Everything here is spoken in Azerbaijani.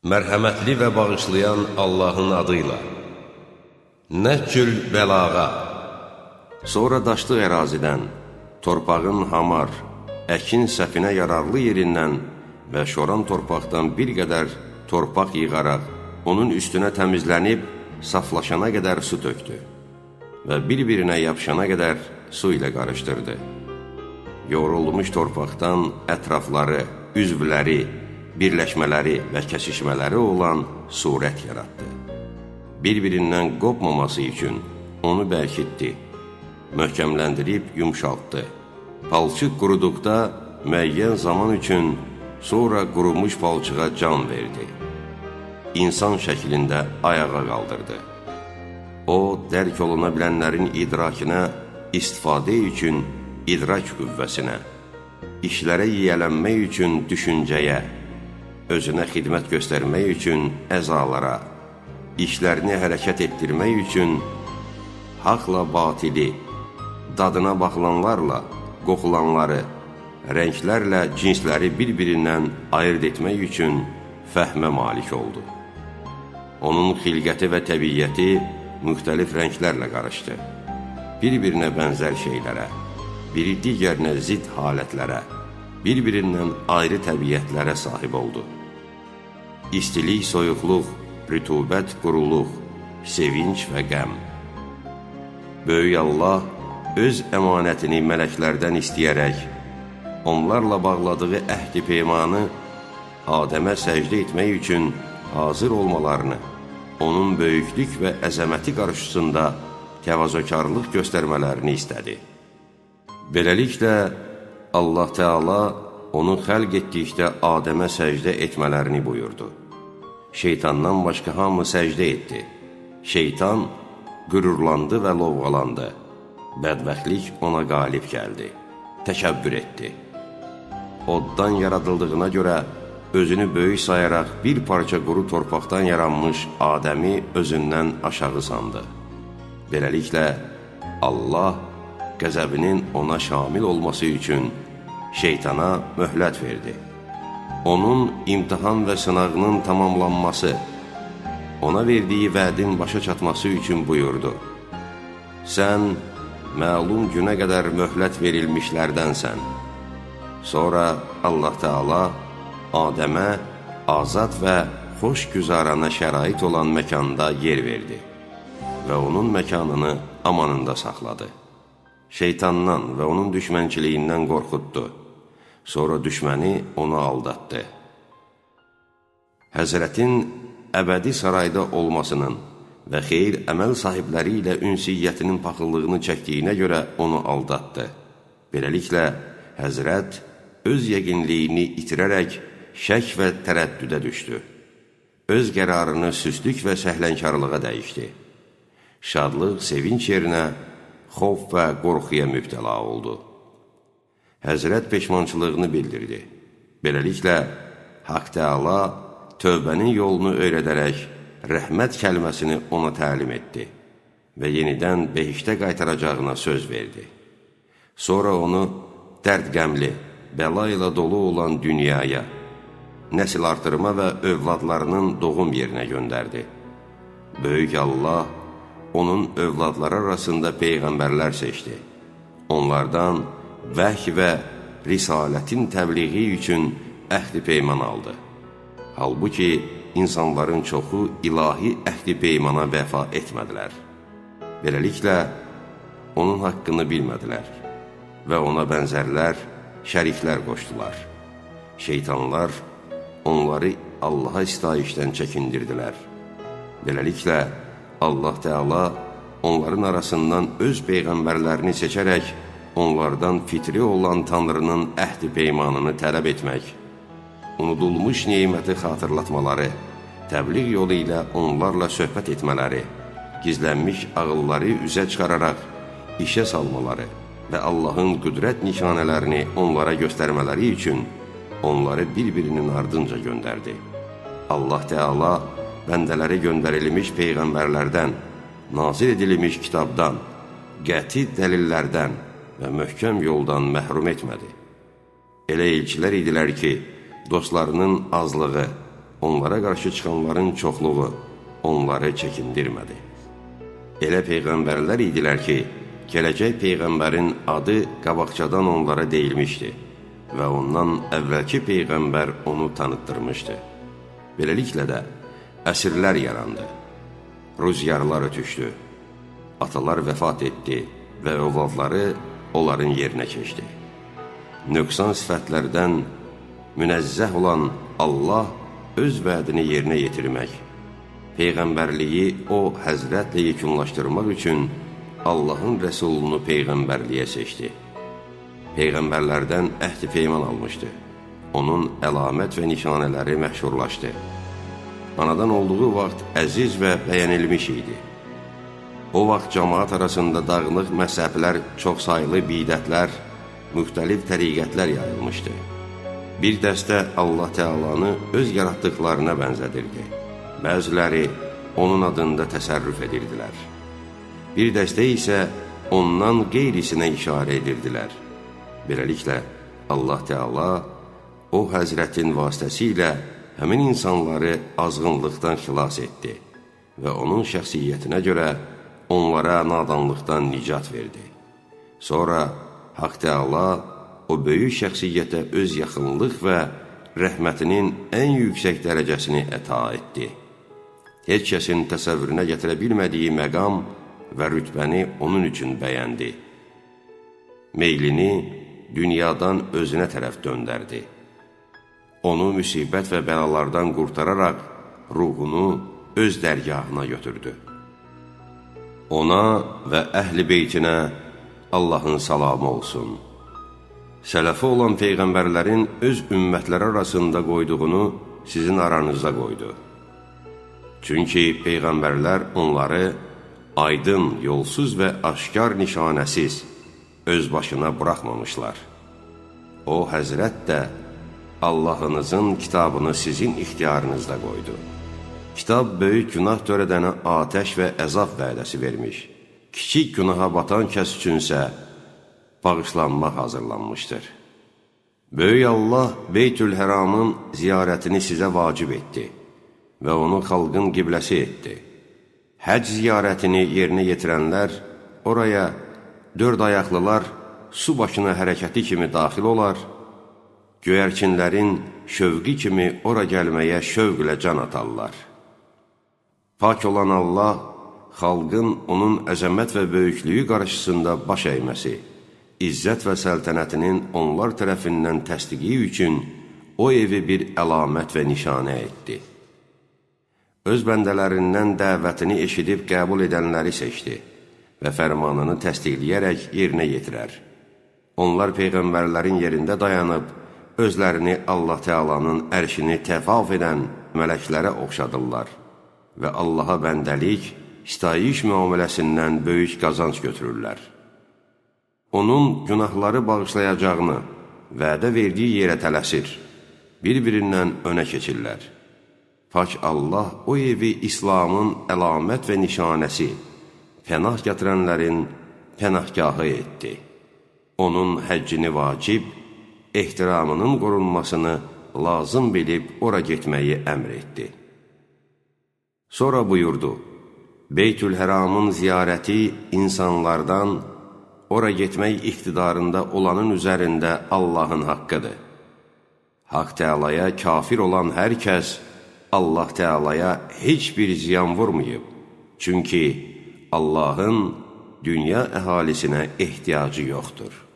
Mərhəmətli və bağışlayan Allahın adıyla. Nəccül bəlağa. Sonra daşlıq ərazidən, torpağın hamar, əkin səfinə yararlı yerindən və şoran torpaqdan bir qədər torpaq yığaraq, onun üstünə təmizlənib, saflaşana qədər su tökdü və bir-birinə yapışana qədər su ilə qarışdırdı. Yoğrulmuş torpaqdan ətrafları, üzvləri, birləşmələri və kəsişmələri olan surət yaratdı. Bir-birindən qopmaması üçün onu bərkitdi, möhkəmləndirib yumşaltdı. Palçıq quruduqda müəyyən zaman üçün sonra qurumuş palçığa can verdi. İnsan şəklində ayağa qaldırdı. O, dərk oluna bilənlərin idrakinə istifadə üçün idrak qüvvəsinə, işlərə yiyələnmək üçün düşüncəyə, özünə xidmət göstərmək üçün əzalara, işlərini hərəkət etdirmək üçün haqla batili, dadına baxılanlarla qoxulanları, rənglərlə cinsləri bir-birindən ayırt etmək üçün fəhmə malik oldu. Onun xilqəti və təbiyyəti müxtəlif rənglərlə qarışdı. Bir-birinə bənzər şeylərə, biri digərinə zid halətlərə, bir-birindən ayrı təbiyyətlərə sahib oldu. İstilik, soyuqluq, rütubət, quruluq, sevinç və qəm. Böyük Allah öz əmanətini mələklərdən istəyərək, onlarla bağladığı əhdi peymanı Adəmə səcdə etmək üçün hazır olmalarını, onun böyüklük və əzəməti qarşısında təvazökarlıq göstərmələrini istədi. Beləliklə, Allah Teala onu xəlq etdikdə Adəmə səcdə etmələrini buyurdu. Şeytandan başqa hamı səcdə etdi. Şeytan qürurlandı və lovğalandı. Bədbəxtlik ona qalib gəldi. Təkəbbür etdi. Oddan yaradıldığına görə özünü böyük sayaraq bir parça quru torpaqdan yaranmış Adəmi özündən aşağı sandı. Beləliklə, Allah qəzəbinin ona şamil olması üçün şeytana möhlət verdi. Onun imtihan və sınağının tamamlanması, ona verdiyi vədin başa çatması üçün buyurdu. Sən məlum günə qədər möhlət verilmişlərdənsən. Sonra Allah Teala Adəmə azad və xoş güzarana şərait olan məkanda yer verdi və onun məkanını amanında saxladı. Şeytandan və onun düşmənçiliyindən qorxutdu. Sonra düşməni onu aldatdı. Həzrətin əbədi sarayda olmasının və xeyir əməl sahibləri ilə ünsiyyətinin paxıllığını çəkdiyinə görə onu aldatdı. Beləliklə, Həzrət öz yəqinliyini itirərək şək və tərəddüdə düşdü. Öz qərarını süslük və səhlənkarlığa dəyişdi. Şadlıq, sevinç yerinə xof və qorxuya mübtəla oldu. Həzrət peşmançılığını bildirdi. Beləliklə, Haqq Teala tövbənin yolunu öyrədərək rəhmət kəlməsini ona təlim etdi və yenidən behiştə qaytaracağına söz verdi. Sonra onu dərd-qəmli, bəla ilə dolu olan dünyaya, nəsil artırma və övladlarının doğum yerinə göndərdi. Böyük Allah onun övladları arasında peyğəmbərlər seçdi. Onlardan vəhy və risalətin təbliği üçün əhdi peyman aldı. Halbuki insanların çoxu ilahi əhdi peymana vəfa etmədilər. Beləliklə, onun haqqını bilmədilər və ona bənzərlər, şəriklər qoşdular. Şeytanlar onları Allaha istayişdən çəkindirdilər. Beləliklə, Allah Teala onların arasından öz peyğəmbərlərini seçərək, onlardan fitri olan Tanrının əhdi peymanını tələb etmək, unudulmuş neyməti xatırlatmaları, təbliğ yolu ilə onlarla söhbət etmələri, gizlənmiş ağılları üzə çıxararaq işə salmaları və Allahın qüdrət nişanələrini onlara göstərmələri üçün onları bir-birinin ardınca göndərdi. Allah Teala bəndələrə göndərilmiş peyğəmbərlərdən, nazil edilmiş kitabdan, qəti dəlillərdən və möhkəm yoldan məhrum etmədi. Elə elçilər idilər ki, dostlarının azlığı, onlara qarşı çıxanların çoxluğu onları çəkindirmədi. Elə peyğəmbərlər idilər ki, gələcək peyğəmbərin adı qabaqcadan onlara deyilmişdi və ondan əvvəlki peyğəmbər onu tanıtdırmışdı. Beləliklə də əsrlər yarandı. Rüzgarlar ötüşdü. Atalar vəfat etdi və övladları onların yerinə keçdi. Nöqsan sifətlərdən münəzzəh olan Allah öz vədini yerinə yetirmək, Peyğəmbərliyi o həzrətlə yekunlaşdırmaq üçün Allahın rəsulunu Peyğəmbərliyə seçdi. Peyğəmbərlərdən əhd-i peyman almışdı. Onun əlamət və nişanələri məşhurlaşdı. Anadan olduğu vaxt əziz və bəyənilmiş idi. O vaxt cəmaat arasında dağınıq məzhəblər, çoxsaylı bidətlər, müxtəlif təriqətlər yayılmışdı. Bir dəstə Allah Tealanı öz yaratdıqlarına bənzədirdi. Bəziləri onun adında təsərrüf edirdilər. Bir dəstə isə ondan qeyrisinə işarə edirdilər. Beləliklə, Allah Teala o həzrətin vasitəsilə həmin insanları azğınlıqdan xilas etdi və onun şəxsiyyətinə görə onlara nadanlıqdan nicat verdi. Sonra Haq Teala o böyük şəxsiyyətə öz yaxınlıq və rəhmətinin ən yüksək dərəcəsini əta etdi. Heç kəsin təsəvvürünə gətirə bilmədiyi məqam və rütbəni onun üçün bəyəndi. Meylini dünyadan özünə tərəf döndərdi. Onu müsibət və bəlalardan qurtararaq ruhunu öz dərgahına götürdü. Ona və əhl-i beytinə Allahın salamı olsun. Sələfi olan peyğəmbərlərin öz ümmətləri arasında qoyduğunu sizin aranızda qoydu. Çünki peyğəmbərlər onları aydın, yolsuz və aşkar nişanəsiz öz başına buraxmamışlar. O, həzrət də Allahınızın kitabını sizin ixtiyarınızda qoydu. Kitab böyük günah törədənə atəş və əzab vədəsi vermiş. Kiçik günaha batan kəs üçünsə bağışlanmaq hazırlanmışdır. Böyük Allah Beytül Həramın ziyarətini sizə vacib etdi və onu xalqın qibləsi etdi. Həc ziyarətini yerinə yetirənlər oraya dörd ayaqlılar su başına hərəkəti kimi daxil olar, göyərçinlərin şövqi kimi ora gəlməyə şövqlə can atarlar. Pak olan Allah, xalqın onun əzəmət və böyüklüyü qarşısında baş əyməsi, izzət və səltənətinin onlar tərəfindən təsdiqi üçün o evi bir əlamət və nişanə etdi. Öz bəndələrindən dəvətini eşidib qəbul edənləri seçdi və fərmanını təsdiqləyərək yerinə yetirər. Onlar Peyğəmbərlərin yerində dayanıb, özlərini Allah Teala'nın ərşini təvaf edən mələklərə oxşadırlar və Allaha bəndəlik, sitayiş müamiləsindən böyük qazanc götürürlər. Onun günahları bağışlayacağını vədə verdiyi yerə tələsir, bir-birindən önə keçirlər. Pak Allah o evi İslamın əlamət və nişanəsi, pənah gətirənlərin pənahgahı etdi. Onun həccini vacib, ehtiramının qorunmasını lazım bilib ora getməyi əmr etdi. Sonra buyurdu, Beytül Həramın ziyarəti insanlardan ora getmək iqtidarında olanın üzərində Allahın haqqıdır. Haq Teala'ya kafir olan hər kəs Allah Teala'ya heç bir ziyan vurmayıb. Çünki Allahın dünya əhalisinə ehtiyacı yoxdur.